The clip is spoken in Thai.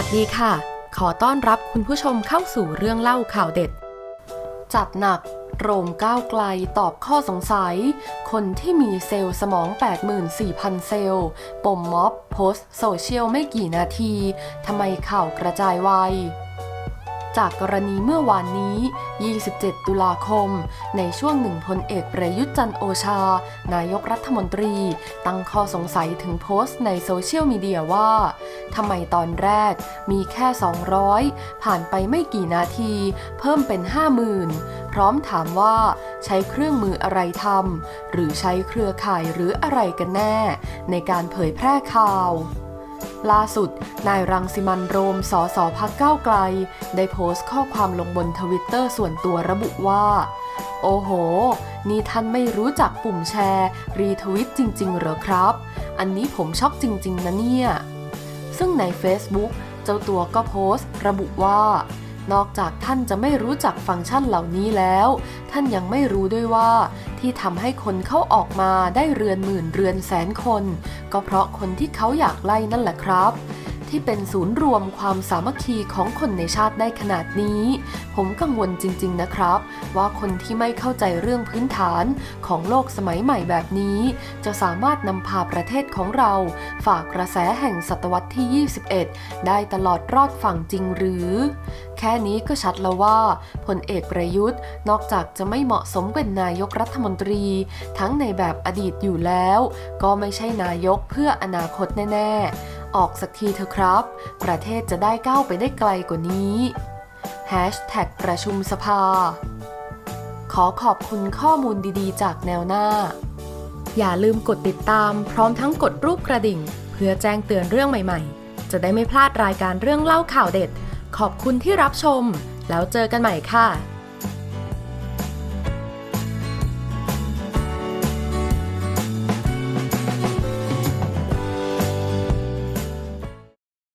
ัสดีค่ะ ขอต้อนรับคุณผู้ชมเข้าสู่เรื่องเล่าข่าวเด็ด จัดหนัก โรมก้าวไกลตอบข้อสงสัย คนที่มีเซลล์สมอง 84,000 เซลล์ ปมม็อบ โพสต์โซเชียลไม่กี่นาที ทำไมข่าวกระจายไว จากกรณีเมื่อวานนี้ 27 ตุลาคม ในช่วงหนึ่งพลเอกประยุทธ์จันโอชา นายกรัฐมนตรี ตั้งข้อสงสัยถึงโพสต์ในโซเชียลมีเดียว่าทำไมตอนแรกมีแค่ 200 ผ่านไปไม่กี่นาที เพิ่มเป็น 50,000 พร้อมถามว่าใช้เครื่องมืออะไรทำหรือใช้เครือข่ายหรืออะไรกันแน่ ในการเผยแพร่ข่าว ล่าสุด นายรังสิมันโรม สสพักเก้าวไกล ได้โพสต์ข้อความลงบนทวิตเตอร์ส่วนตัวระบุว่า โอ้โห นี่ท่านไม่รู้จักปุ่มแชร์ รีทวิตจริง ๆ เหรอครับ อันนี้ผมช็อกจริง ๆ นะเนี่ย ซึ่งใน Facebook เจ้าตัวก็โพสต์ ระบุว่า นอกจากท่านจะไม่รู้จักฟังก์ชันเหล่านี้แล้ว ท่านยังไม่รู้ด้วยว่า ที่ทำให้คนเข้าออกมาได้เรือนหมื่นเรือนแสนคน ก็เพราะคนที่เขาอยากไล่นั่นแหละครับ ที่เป็นศูนย์รวมความสามัคคีของคนในชาติได้ขนาดนี้ ผมกังวลจริง ๆ นะครับ ว่าคนที่ไม่เข้าใจเรื่องพื้นฐานของโลกสมัยใหม่แบบนี้ จะสามารถนำพาประเทศของเรา ฝากกระแสแห่งศตวรรษที่ 21 ได้ตลอดรอดฝั่งจริงหรือ แค่นี้ก็ชัดแล้วว่าพลเอกประยุทธ์ นอกจากจะไม่เหมาะสมเป็นนายกรัฐมนตรี ทั้งในแบบอดีตอยู่แล้ว ก็ไม่ใช่นายกเพื่ออนาคตแน่ ๆ ออกสักทีเถอะครับ ประเทศจะได้ก้าวไปได้ไกลกว่านี้ Hashtag ประชุมสภา ขอขอบคุณข้อมูลดีๆ จากแนวหน้า อย่าลืมกดติดตามพร้อมทั้งกดรูปกระดิ่ง เพื่อแจ้งเตือนเรื่องใหม่ๆ จะได้ไม่พลาดรายการเรื่องเล่าข่าวเด็ด ขอบคุณที่รับชม แล้วเจอกันใหม่ค่ะ